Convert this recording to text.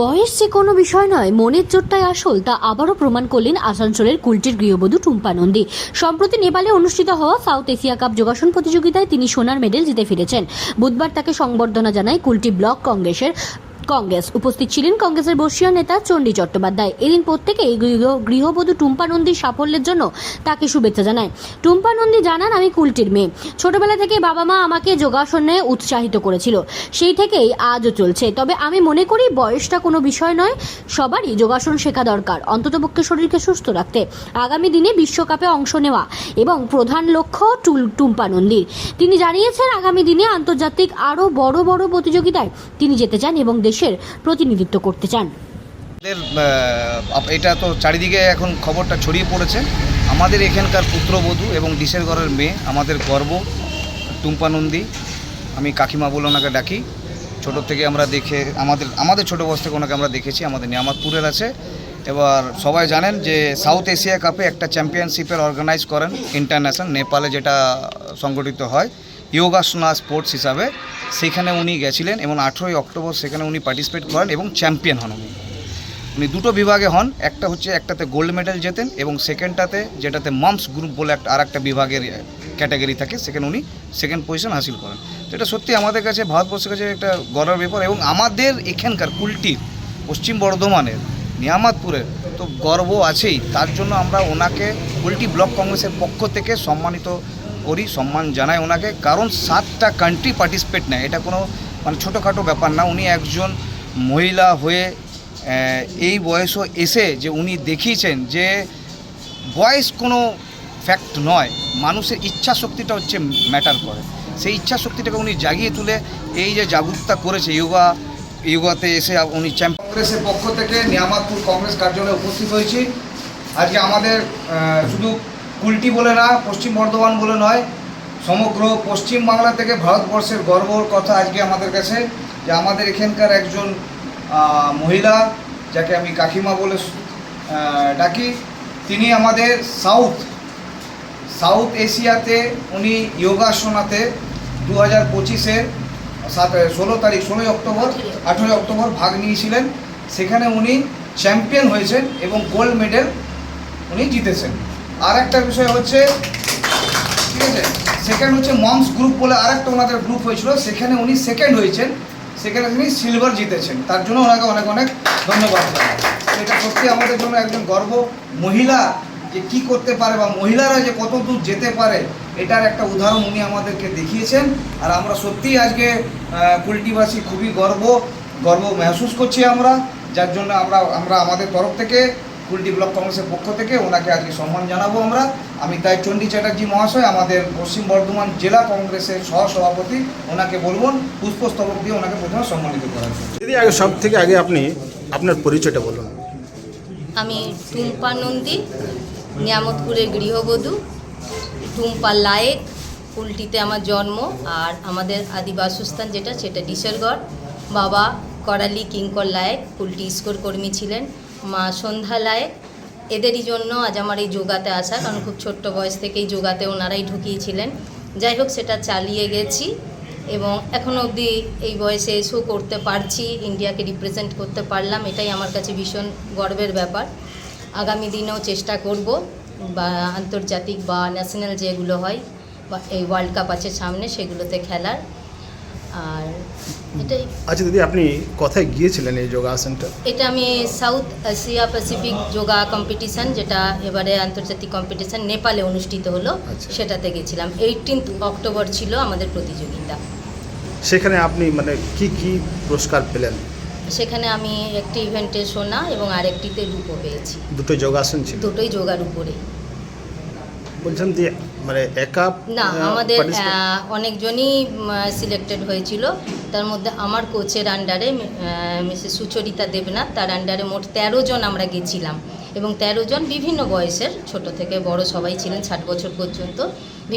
বয়স যে কোনো বিষয় নয়, মনের জোরটাই আসল, তা আবারও প্রমাণ করলেন আসানসোলের কুলটির গৃহবধূ টুম্পা নন্দী। সম্প্রতি নেপালে অনুষ্ঠিত হওয়া সাউথ এশিয়া কাপ যোগাসন প্রতিযোগিতায় তিনি সোনার মেডেল জিতে ফিরেছেন। বুধবার তাকে সংবর্ধনা জানায় কুলটি ব্লক কংগ্রেসের কংগ্রেস। উপস্থিত ছিলেন কংগ্রেসের বর্ষীয় নেতা চণ্ডী চট্টোপাধ্যায়। এদিন প্রত্যেকেই গৃহ- গৃহবধূ টুম্পা নন্দীর সাফল্যের জন্য তাকে শুভেচ্ছা জানায়। টুম্পা নন্দী জানান, আমি কুলটির মেয়ে। ছোটবেলা থেকে বাবা মা আমাকে যোগাসনে উৎসাহিত করেছিল। সেই থেকেই আজও চলছে। তবে আমি মনে করি বয়সটা কোনো বিষয় নয়। সবারই যোগাসন শেখা দরকার। অন্ততপক্ষে শরীরকে সুস্থ রাখতে। আগামী দিনে বিশ্বকাপে অংশ নেওয়া এবং প্রধান লক্ষ্য টুম্পা নন্দীর। তিনি জানিয়েছেন, আগামী দিনে আন্তর্জাতিক আরও বড় বড় প্রতিযোগিতায় তিনি যেতে চান এবং দেশের প্রতিনিধিত্ব করতে চান। এটা তো চারিদিকে এখন খবরটা ছড়িয়ে পড়েছে। আমাদের এখানকার পুত্রবধূ এবং ডিসের ঘরের মেয়ে, আমাদের গর্ব, টুম্পা নন্দী। আমি কাকিমা বলে ওনাকে ডাকি। ছোটোর থেকে আমরা দেখে, আমাদের আমাদের ছোটো বয়স থেকে ওনাকে আমরা দেখেছি। আমাদের নিয়ামতপুরের আছে। এবার সবাই জানেন যে সাউথ এশিয়া কাপে একটা চ্যাম্পিয়নশিপের অর্গানাইজ করেন ইন্টারন্যাশনাল নেপালে যেটা সংগঠিত হয় যোগাসনা স্পোর্টস হিসাবে। সেখানে উনি গেছিলেন এবং আঠেরোই অক্টোবর সেখানে উনি পার্টিসিপেট করেন এবং চ্যাম্পিয়ন হন উনি। উনি দুটো বিভাগে হন, একটা হচ্ছে একটাতে গোল্ড মেডেল জেতেন এবং সেকেন্ডটাতে যেটাতে মামস গ্রুপ বলে একটা আর একটা বিভাগের ক্যাটাগরি থাকে, সেখানে উনি সেকেন্ড পজিশন হাসিল করেন। তো এটা সত্যি আমাদের কাছে, ভারতবর্ষের কাছে একটা গর্বের ব্যাপার এবং আমাদের এখানকার কুলটির, পশ্চিম বর্ধমানের নিয়ামতপুরের। তো গর্ব আছেই। তার জন্য আমরা ওনাকে কুলটি ব্লক কংগ্রেসের পক্ষ থেকে সম্মানিত করি, সম্মান জানাই ওনাকে। কারণ সাতটা কান্ট্রি পার্টিসিপেট নেয়। এটা কোনো মানে ছোটোখাটো ব্যাপার না। উনি একজন মহিলা হয়ে এই বয়সও এসে যে উনি দেখিয়েছেন যে বয়স কোনো ফ্যাক্ট নয়। মানুষের ইচ্ছা শক্তিটা হচ্ছে ম্যাটার করে। সেই ইচ্ছা শক্তিটাকে উনি জাগিয়ে তুলে এই যে জাগরুকতা করেছে ইয়োগা ইয়োগাতে এসে উনি চ্যাম্প কংগ্রেসের পক্ষ থেকে নিয়ামতপুর কংগ্রেস কার্যালয়ে উপস্থিত হয়েছি। আজকে আমাদের শুধু কুলটি বলে না, পশ্চিম বর্ধমান বলে নয়, সমগ্র পশ্চিম বাংলা থেকে ভারতবর্ষের গর্বর কথা আজকে আমাদের কাছে, যে আমাদের এখানকার একজন মহিলা, যাকে আমি কাকিমা বলে ডাকি, তিনি আমাদের সাউথ সাউথ এশিয়াতে উনি যোগাসনাতে দু হাজার পঁচিশের সাত ষোলো তারিখ, ষোলোই অক্টোবর, আঠেরোই অক্টোবর ভাগ নিয়েছিলেন। সেখানে উনি চ্যাম্পিয়ন হয়েছেন এবং গোল্ড মেডেল উনি জিতেছেন। আর একটা বিষয় হচ্ছে, ঠিক আছে? সেকেন্ড হচ্ছে মমস গ্রুপ বলে আরেকটা ওনাদের গ্রুপ হয়েছিল, সেখানে উনি সেকেন্ড হয়েছেন। সেখানে তিনি সিলভার জিতেছেন। তার জন্য ওনাকে অনেক অনেক ধন্যবাদ এটা সত্যি আমাদের জন্য একজন গর্ব মহিলা যে কি করতে পারে বা মহিলারা যে কত দূর যেতে পারে এটার একটা উদাহরণ উনি আমাদেরকে দেখিয়েছেন। আর আমরা সত্যিই আজকে কুলটিবাসী খুবই গর্ব গর্ব মেহসুস করছি আমরা। যার জন্য আমরা আমরা আমাদের তরফ থেকে কুলটি ব্লক কংগ্রেসের পক্ষ থেকে ওনাকে আজকে সম্মান জানাব আমরা। আমি তাই চণ্ডী চ্যাটার্জি মহাশয় আমাদের পশ্চিম বর্ধমান জেলা কংগ্রেসের সহসভাপতি ওনাকে বলবেন পুষ্পস্তবক দিয়ে ওনাকে প্রথমে সম্মানিত করার জন্য। দিদি আগে সব থেকে আগে আপনি আপনার পরিচয়টা বলুন। আমি টুম্পা নন্দী নিয়ামতপুরের গৃহবধূ। টুম্পা লায়েক, উল্টিতে আমার জন্ম আর আমাদের আদি বাসস্থান যেটা সেটা ডিসেরগড় বাবা করালি কিঙ্কর লায়েক কুলটি স্কোর কর্মী ছিলেন। মা সন্ধ্যা লায়েক। এদেরই জন্য আজ আমার এই যোগাতে আসা, কারণ খুব ছোট্ট বয়স থেকেই যোগাতে ওনারাই ঢুকিয়েছিলেন। যাই হোক, সেটা চালিয়ে গেছি এবং এখনও অবধি এই বয়সে এসেও করতে পারছি, ইন্ডিয়াকে রিপ্রেজেন্ট করতে পারলাম, এটাই আমার কাছে ভীষণ গর্বের ব্যাপার। আগামী দিনেও চেষ্টা করব। বা আন্তর্জাতিক বা ন্যাশনাল যেগুলো হয় বা এই ওয়ার্ল্ড কাপ আছে সামনে সেগুলোতে খেলার। আর এটাই আচ্ছা দিদি আপনি কোথায় গিয়েছিলেন এই যোগাসনটা এটা আমি South Asia Pacific yoga competition যেটা এবারে আন্তর্জাতিক কম্পিটিশন নেপালে অনুষ্ঠিত হলো আচ্ছা। সেটাতে গেছিলাম। এইটিন্থ অক্টোবর ছিল আমাদের প্রতিযোগিতা। সেখানে আপনি মানে কি কি পুরস্কার পেলেন? সেখানে আমি একটি ইভেন্টে সোনা এবং আরেকটিতে রূপও পেয়েছি। দুটো যোগাসন ছিল? দুটোই যোগার উপরে। বলছেন যে মানে একা না আমাদের অনেকজনই সিলেক্টেড হয়েছিল। তার মধ্যে আমার কোচের আন্ডারে মিসেস সুচরিতা দেবনাথ তার আন্ডারে মোট তেরো জন আমরা গেছিলাম। এবং তেরো জন বিভিন্ন বয়সের ছোট থেকে বড় সবাই ছিলেন ষাট বছর পর্যন্ত।